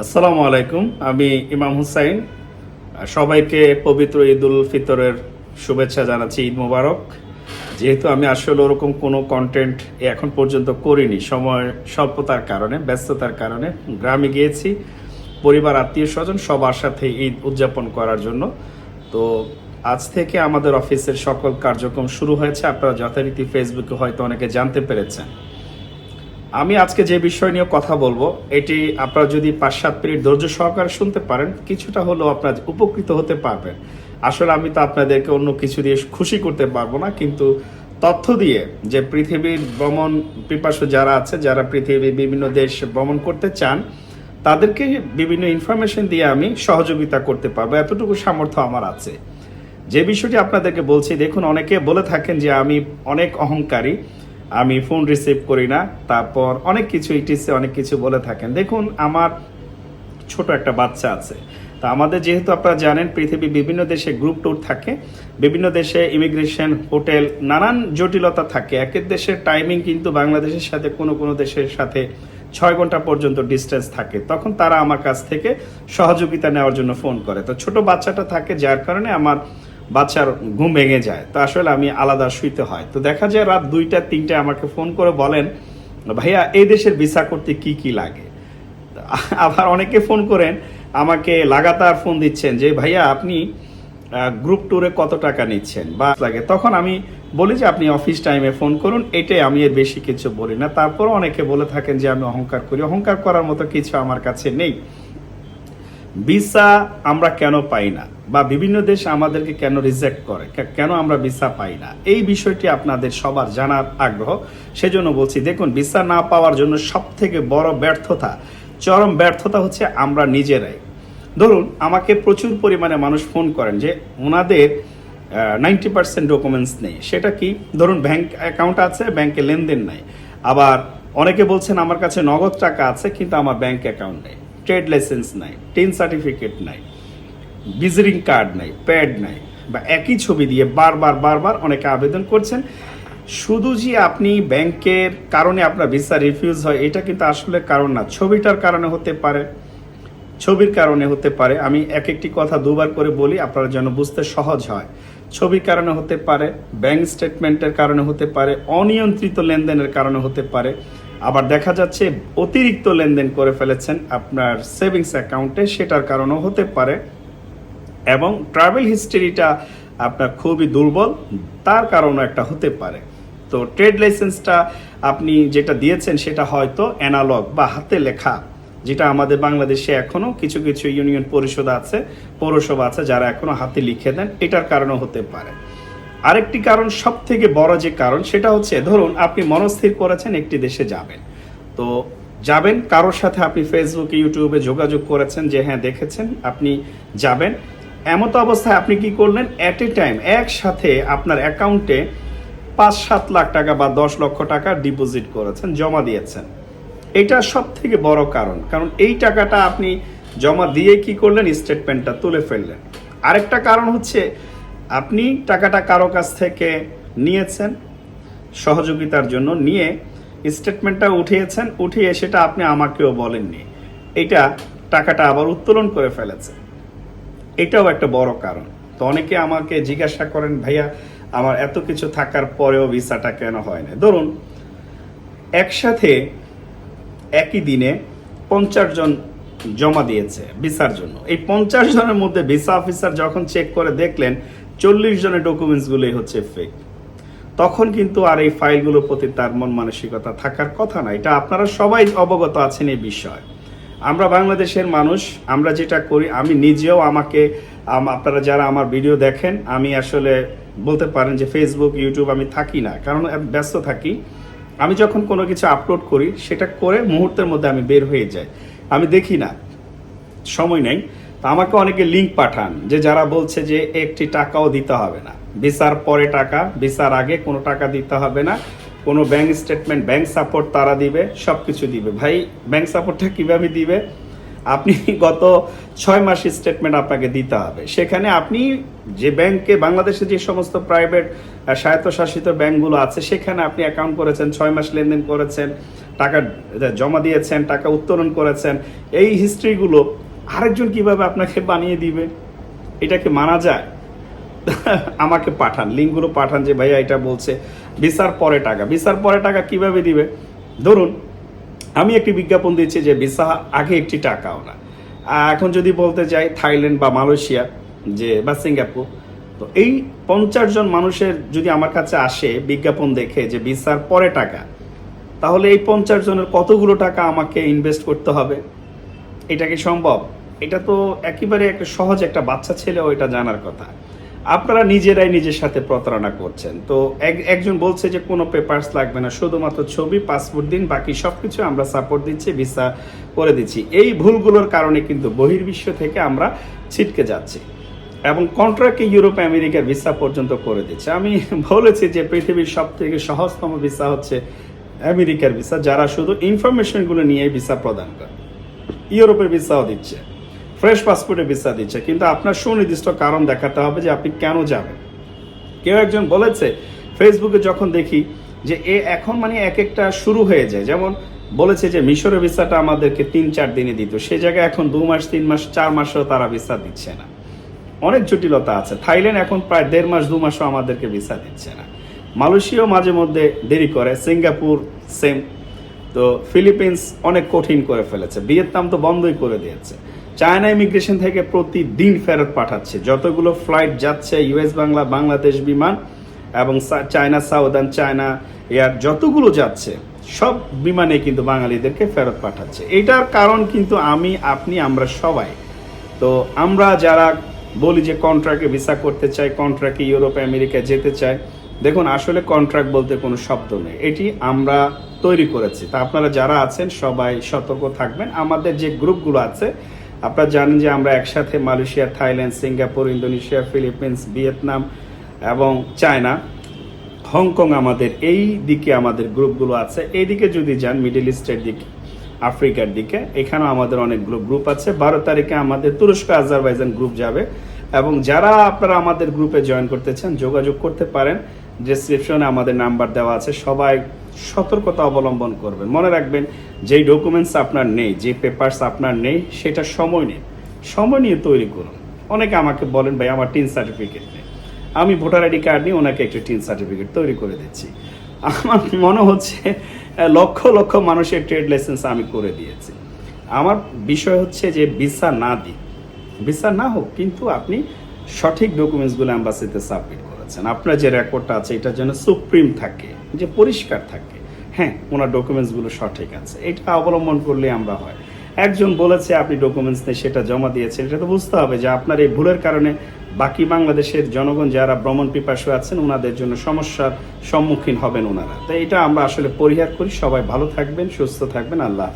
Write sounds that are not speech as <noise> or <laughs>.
আসসালামু আলাইকুম। আমি ইমাম হুসাইন। সবাইকে পবিত্র ঈদ উল ফিতরের শুভেচ্ছা জানাচ্ছি, ঈদ মোবারক। যেহেতু আমি আসলে ওরকম কোনো কন্টেন্ট এখন পর্যন্ত করিনি, সময় স্বল্পতার কারণে, ব্যস্ততার কারণে গ্রামে গিয়েছি। পরিবার, আত্মীয় স্বজন সবার সাথে ঈদ উদযাপন করার জন্য। তো আজ থেকে আমাদের অফিসের সকল কার্যক্রম শুরু হয়েছে। আপনারা যথারীতি ফেসবুকে হয়তো অনেকে জানতে পেরেছেন। আমি আজকে যে বিষয় নিয়ে কথা বলব, এটি আপনারা যদি পাঁচ সাত মিনিট ধৈর্য সহকারে শুনতে পারেন, কিছুটা হলেও আপনার উপকৃত হতে পারবেন। আসলে আমি তো আপনাদেরকে অন্য কিছু দিয়ে খুশি করতে পারব না, কিন্তু তথ্য দিয়ে যে পৃথিবীর ভ্রমণ পিপাসু যারা আছে, যারা পৃথিবীর বিভিন্ন দেশ ভ্রমণ করতে চান, তাদেরকে বিভিন্ন ইনফরমেশন দিয়ে আমি সহযোগিতা করতে পারব। এতটুকু সামর্থ্য আমার আছে। যে বিষয়টি আপনাদেরকে বলছি, দেখুন, অনেকে বলে থাকেন যে আমি অনেক অহংকারী। আমি ফোন রিসিভ করি না, তারপর অনেক কিছু ইটিসে অনেক কিছু বলে থাকেন। দেখুন, আমার ছোট একটা বাচ্চা আছে। তা আমাদের যেহেতু আপনারা জানেন, পৃথিবী বিভিন্ন দেশে গ্রুপ ট্যুর থাকে, বিভিন্ন দেশে ইমিগ্রেশন হোটেল নানান জটিলতা থাকে। এক এক দেশের টাইমিং কিন্তু বাংলাদেশের সাথে কোনো কোনো দেশের সাথে ছয় ঘণ্টা পর্যন্ত ডিস্টেন্স থাকে। তখন তারা আমার কাছ থেকে সহযোগিতা নেওয়ার জন্য ফোন করে। তো ছোট বাচ্চাটা থাকে, যার কারণে আমার বাচ্চার ঘুম ভেঙে যায়। তো আসলে আমি আলাদা শুইতে হয়। তো দেখা যায় রাত দুইটা তিনটে আমাকে ফোন করে বলেন, ভাইয়া, এই দেশের ভিসা করতে কি কি লাগে? আবার অনেকে ফোন করেন, আমাকে লাগাতার ফোন দিচ্ছেন যে, ভাইয়া, আপনি গ্রুপ ট্যুরে কত টাকা নিচ্ছেন? বা লাগে। তখন আমি বলি যে, আপনি অফিস টাইমে ফোন করুন, এটাই আমি এর বেশি কিছু বলি না। তারপর অনেকে বলে থাকেন যে, আমি অহংকার করি। অহংকার করার মতো কিছু আমার কাছে নেই। ভিসা আমরা কেন পাই না? বা বিভিন্ন দেশ আমাদেরকে কেন রিজেক্ট করে? কেন আমরা ভিসা পাই না? এই বিষয়টি আপনাদের সবার জানার আগ্রহ। সেজন্য বলছি, দেখুন, ভিসা না পাওয়ার জন্য সব থেকে বড় ব্যর্থতা, চরম ব্যর্থতা হচ্ছে আমরা নিজেরাই। ধরুন, আমাকে প্রচুর পরিমাণে মানুষ ফোন করেন যে, ওনাদের নাইনটি পার্সেন্ট ডকুমেন্টস নেই। সেটা কি? ধরুন ব্যাংক অ্যাকাউন্ট আছে ব্যাংকে লেনদেন নাই। আবার অনেকে বলছেন, আমার কাছে নগদ টাকা আছে, কিন্তু আমার ব্যাংক অ্যাকাউন্ট নেই। ট্রেড লাইসেন্স নাই টেন সার্টিফিকেট নাই ভিজিটিং কার্ড নাই প্যাড নাই, বা একই ছবি দিয়ে বারবার বারবার অনেকে আবেদন করছেন। শুধু যে আপনি ব্যাংকের কারণে আপনার ভিসা রিফিউজ হয়, এটা কিন্তু আসলে কারণ না, ছবিটার কারণে হতে পারে, ছবির কারণে হতে পারে। আমি এক একটি কথা দুবার করে বলি, আপনারা যেন বুঝতে সহজ হয়। ছবির কারণে হতে পারে ব্যাংক স্টেটমেন্টের কারণে হতে পারে, অনিয়ন্ত্রিত লেনদেনের কারণে হতে পারে আবার দেখা যাচ্ছে অতিরিক্ত লেনদেন করে ফেলেছেন আপনার সেভিংস অ্যাকাউন্টে, সেটার কারণেও হতে পারে। এবং ট্রাভেল হিস্ট্রিটা আপনার খুবই দুর্বল, তার কারণও একটা হতে পারে। তো ট্রেড লাইসেন্সটা আপনি যেটা দিয়েছেন, সেটা হয়তো অ্যানালগ বা হাতে লেখা, যেটা আমাদের বাংলাদেশে এখনও কিছু কিছু ইউনিয়ন পরিষদ আছে, পৌরসভা আছে, যারা এখনও হাতে লিখে দেন, এটার কারণও হতে পারে। আরেকটি কারণ সব থেকে বড় যে কারণ, সেটা হচ্ছে, ধরুন আপনি মনস্থির করেছেন একটি দেশে যাবেন। তো যাবেন, কারোর সাথে আপনি ফেসবুকে ইউটিউবে যোগাযোগ করেছেন যে হ্যাঁ দেখেছেন, আপনি যাবেন। এমতো অবস্থায় আপনি কি করলেন? অ্যাট এ টাইম একসাথে আপনার অ্যাকাউন্টে পাঁচ সাত লাখ টাকা বা দশ লক্ষ টাকা ডিপোজিট করেছেন, জমা দিয়েছেন। এটা সব থেকে বড় কারণ কারণ এই টাকাটা আপনি জমা দিয়ে কি করলেন? স্টেটমেন্টটা তুলে ফেললেন। আরেকটা কারণ হচ্ছে আপনি টাকাটা কারও কাছ থেকে নিয়েছেন, সহযোগিতার জন্য নিয়ে স্টেটমেন্টটা উঠিয়েছেন, উঠিয়ে সেটা আপনি আমাকেও বলেননি। এটা টাকাটা আবার উত্তোলন করে ফেলেছে এটাও একটা বড় কারণ। তো অনেকে আমাকে জিজ্ঞাসা করেন, ভাইয়া, আমার এত কিছু থাকার পরেও ভিসাটা কেন হয় না? ধরুন, একসাথে একই দিনে পঞ্চাশ জন জমা দিয়েছে ভিসার জন্য। এই পঞ্চাশ জনের মধ্যে ভিসা অফিসার যখন চেক করে দেখলেন চল্লিশ জনের ডকুমেন্টসগুলোই হচ্ছে ফেক তখন কিন্তু আর এই ফাইলগুলোর প্রতি তার মন মানসিকতা থাকার কথা না। এটা আপনারা সবাই অবগত আছেন এই বিষয়। আমরা বাংলাদেশের মানুষ, আমরা যেটা করি, আমি নিজেও আমাকে আপনারা যারা আমার ভিডিও দেখেন, আমি আসলে বলতে পারেন যে ফেসবুক ইউটিউব আমি থাকি না। কারণ ব্যস্ত থাকি। আমি যখন কোনো কিছু আপলোড করি, সেটা করে মুহূর্তের মধ্যে আমি বের হয়ে যাই। আমি দেখি না। সময় নেই। তো আমাকে অনেকে লিঙ্ক পাঠান যে যারা বলছে যে একটি টাকাও দিতে হবে না। ভিসার পরে টাকা, ভিসার আগে কোনো টাকা দিতে হবে না। কোনো ব্যাংক স্টেটমেন্ট ব্যাংক সাপোর্ট তারা দিবে সব কিছু দিবে। ভাই ব্যাংক সাপোর্টটা কীভাবে দিবে? আপনি গত ছয় মাস স্টেটমেন্ট আপনাকে দিতে হবে। সেখানে আপনি যে ব্যাংকে বাংলাদেশে যে সমস্ত প্রাইভেট স্বায়ত্তশাসিত ব্যাংকগুলো আছে, সেখানে আপনি অ্যাকাউন্ট করেছেন, ছয় মাস লেনদেন করেছেন, টাকা জমা দিয়েছেন, টাকা উত্তোলন করেছেন। এই হিস্ট্রিগুলো আরেকজন কীভাবে আপনাকে বানিয়ে দিবে? এটা কি মানা যায়? আমাকে পাঠান লিঙ্কগুলো পাঠান যে ভাইয়া এটা বলছে। ভিসার পরে টাকা। ভিসার পরে টাকা কীভাবে দিবে? ধরুন, আমি একটি বিজ্ঞাপন দিচ্ছি যে ভিসা আগে একটি টাকাও না। এখন যদি বলতে যাই থাইল্যান্ড বা মালয়েশিয়া যে বা সিঙ্গাপুর, তো এই পঞ্চাশ জন মানুষের যদি আমার কাছে আসে বিজ্ঞাপন দেখে যে ভিসার পরে টাকা, তাহলে এই পঞ্চাশ জনের কতগুলো টাকা আমাকে ইনভেস্ট করতে হবে? এটা কি সম্ভব? এটা তো একেবারে একটা সহজ একটা বাচ্চা ছেলেও এটা জানার কথা। আপনারা নিজেরাই নিজের সাথে প্রতারণা করছেন। তো এক- একজন বলছে যে কোনো পেপারস লাগবে না, শুধুমাত্র ছবি পাসপোর্ট দিন, বাকি সবকিছু আমরা সাপোর্ট দিচ্ছি ভিসা করে দিচ্ছি। এই ভুলগুলোর কারণে কিন্তু বহির্বিশ্ব থেকে আমরা ছিটকে যাচ্ছি এবং কন্ট্রাক্টে ইউরোপ আমেরিকার ভিসা পর্যন্ত করে দিচ্ছে। আমি <laughs> বলেছি যে পৃথিবীর সব থেকে সহজতম ভিসা হচ্ছে আমেরিকার ভিসা যারা শুধু ইনফরমেশনগুলো নিয়ে ভিসা প্রদান করে। ইউরোপের ভিসাও দিচ্ছে, ফ্রেশ পাসপোর্টের ভিসা দিচ্ছে, কিন্তু আপনার সুনির্দিষ্ট কারণ দেখাতে হবে যে আপনি কেন যাবেন। কেউ একজন বলেছে, ফেসবুকে যখন দেখি যে এ এখন মানে এক একটা শুরু হয়ে যায়, যেমন বলেছে যে মিশরের ভিসাটা আমাদেরকে তিন চার দিনে দিত, সে জায়গায় এখন দু মাস, তিন মাস, চার মাসও তারা ভিসা দিচ্ছে না। অনেক জটিলতা আছে, থাইল্যান্ড এখন প্রায় দেড় মাস, দু মাসও আমাদেরকে ভিসা দিচ্ছে না। মালয়েশিয়াও মাঝে মধ্যে দেরি করে, সিঙ্গাপুর, সেম তো ফিলিপিন্স অনেক কঠিন করে ফেলেছে। ভিয়েতনাম তো বন্ধই করে দিয়েছে। চায়না ইমিগ্রেশন থেকে প্রতিদিন ফেরত পাঠাচ্ছে। যতগুলো ফ্লাইট যাচ্ছে ইউএস বাংলা, বাংলাদেশ বিমান এবং চায়না সাউদার্ন, চায়না এয়ার, যতগুলো যাচ্ছে, সব বিমানে কিন্তু বাঙালিদেরকে ফেরত পাঠাচ্ছে। এটার কারণ কিন্তু আমি, আপনি, আমরা সবাই। তো আমরা যারা বলি যে কন্ট্রাক্টে ভিসা করতে চাই কন্ট্রাক্টে ইউরোপ, আমেরিকায় যেতে চাই, দেখুন, আসলে কন্ট্রাক্ট বলতে কোনো শব্দ নেই। এটি আমরা তৈরি করেছি। তা আপনারা যারা আছেন, সবাই সতর্ক থাকবেন। আমাদের যে গ্রুপগুলো আছে, আপনারা জানেন যে আমরা একসাথে Malaysia, Thailand, Singapore, Indonesia, Philippines, Vietnam এবং চায়না, হংকং আমাদের, এই দিকে আমাদের গ্রুপগুলো আছে। এইদিকে যদি যান, মিডল ইস্টের দিকে, আফ্রিকার দিকে, এখানেও আমাদের অনেকগুলো গ্রুপ আছে। বারো তারিখে আমাদের তুরস্ক, আজারবাইজান গ্রুপ যাবে এবং যারা আপনারা আমাদের গ্রুপে জয়েন করতে চান, যোগাযোগ করতে পারেন। ডিসক্রিপশনে আমাদের নাম্বার দেওয়া আছে। সবাই সতর্কতা অবলম্বন করবেন। মনে রাখবেন, যেই ডকুমেন্টস আপনার নেই যে পেপারস আপনার নেই, সেটা সময় নিন সময় নিয়ে তৈরি করুন। অনেকে আমাকে বলেন, ভাই, আমার টিন সার্টিফিকেট নেই। আমি ভোটার আইডি কার্ড নিয়ে ওনাকে একটা টিন সার্টিফিকেট তৈরি করে দিচ্ছি। আমার মনে হচ্ছে, লক্ষ লক্ষ মানুষের ট্রেড লাইসেন্স আমি করে দিয়েছি। আমার বিষয় হচ্ছে যে ভিসা না দিই। ভিসা না হোক, কিন্তু আপনি সঠিক ডকুমেন্টসগুলো অ্যাম্বাসিতে সাবমিট করেছেন আপনার যে রেকর্ডটা আছে, এটা যেন সুপ্রিম থাকে, যে পরিষ্কার থাকে। হ্যাঁ ওনার ডকুমেন্টসগুলো সঠিক আছে। এটা অবলম্বন করলে আমরা হয়। একজন বলেছে, আপনি ডকুমেন্টস নেই সেটা জমা দিয়েছেন। এটা তো বুঝতে হবে যে আপনার এই ভুলের কারণে বাকি বাংলাদেশের জনগণ যারা ভ্রমণ পিপাসু আছেন, ওনাদের জন্য সমস্যার সম্মুখীন হবেন ওনারা। তো এটা আমরা আসলে পরিহার করি। সবাই ভালো থাকবেন, সুস্থ থাকবেন। আল্লাহ